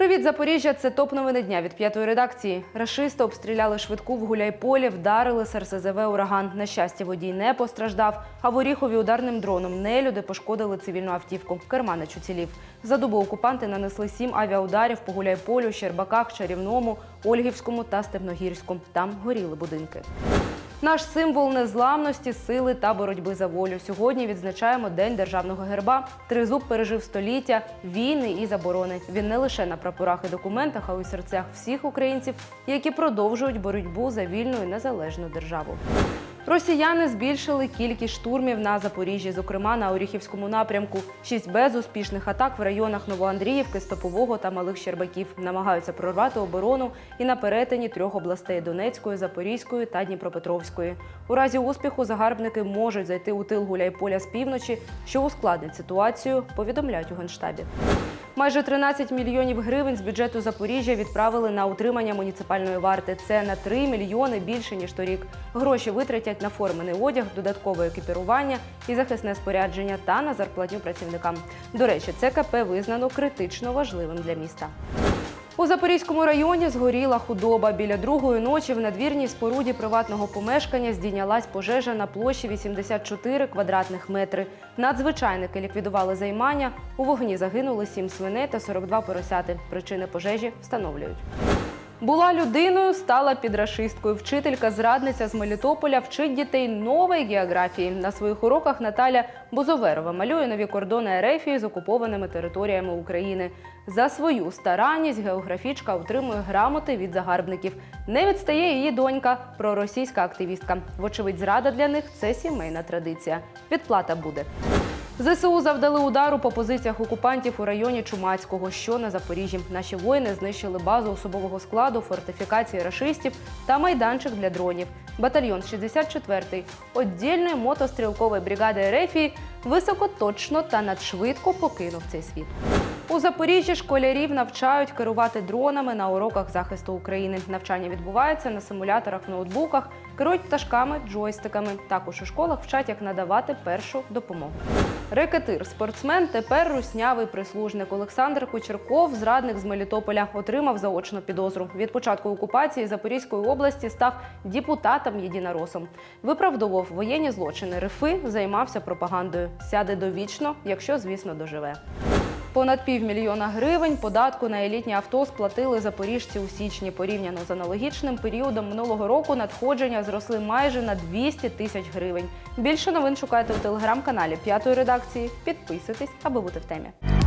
Привіт, Запоріжжя! Це топ новини дня від п'ятої редакції. Рашисти обстріляли швидку в Гуляйполі, вдарили з РСЗВ ураган. На щастя, водій не постраждав. А в Оріхові ударним дроном нелюди пошкодили цивільну автівку. Керманич уцілів. За добу окупанти нанесли сім авіаударів по Гуляйполю, Щербаках, Чарівному, Ольгівському та Степногірську. Там горіли будинки. Наш символ незламності, сили та боротьби за волю. Сьогодні відзначаємо День державного герба. Тризуб пережив століття, війни і заборони. Він не лише на прапорах і документах, а й у серцях всіх українців, які продовжують боротьбу за вільну і незалежну державу. Росіяни збільшили кількість штурмів на Запоріжжі, зокрема на Оріхівському напрямку. Шість безуспішних атак в районах Новоандріївки, Стопового та Малих Щербаків намагаються прорвати оборону і на перетині трьох областей Донецької, Запорізької та Дніпропетровської. У разі успіху загарбники можуть зайти у тил Гуляйполя з півночі, що ускладнить ситуацію. Повідомляють у генштабі. Майже 13 мільйонів гривень з бюджету Запоріжжя відправили на утримання муніципальної варти. Це на 3 мільйони більше ніж торік. Гроші витратять на формений одяг, додаткове екіпірування і захисне спорядження та на зарплатню працівникам. До речі, це КП визнано критично важливим для міста. У Запорізькому районі згоріла худоба. Біля другої ночі в надвірній споруді приватного помешкання здійнялась пожежа на площі 84 квадратних метри. Надзвичайники ліквідували займання. У вогні загинули 7 свиней та 42 поросяти. Причини пожежі встановлюють. Була людиною, стала підрашисткою. Вчителька зрадниця з Мелітополя вчить дітей нової географії. На своїх уроках Наталя Бузоверова малює нові кордони Ерефії з окупованими територіями України. За свою старанність географічка отримує грамоти від загарбників. Не відстає її донька, проросійська активістка. Вочевидь, зрада для них це сімейна традиція. Відплата буде. ЗСУ завдали удару по позиціях окупантів у районі Чумацького, що на Запоріжжі. Наші воїни знищили базу особового складу, фортифікації рашистів та майданчик для дронів. Батальйон 64-ї віддільної мотострілкової бригади Ерефії високоточно та надшвидко покинув цей світ. У Запоріжжі школярів навчають керувати дронами на уроках захисту України. Навчання відбувається на симуляторах ноутбуках, керують пташками, джойстиками. Також у школах вчать, як надавати першу допомогу. Рекетир, спортсмен, тепер руснявий прислужник. Олександр Кучерков, зрадник з Мелітополя, отримав заочну підозру. Від початку окупації Запорізької області став депутатом єдиноросом. Виправдовував воєнні злочини. Рифи займався пропагандою. Сяде довічно, якщо, звісно, доживе. Понад півмільйона гривень податку на елітні авто сплатили запоріжці у січні. Порівняно з аналогічним періодом минулого року надходження зросли майже на 200 тисяч гривень. Більше новин шукайте у телеграм-каналі п'ятої редакції. Підписуйтесь, аби бути в темі.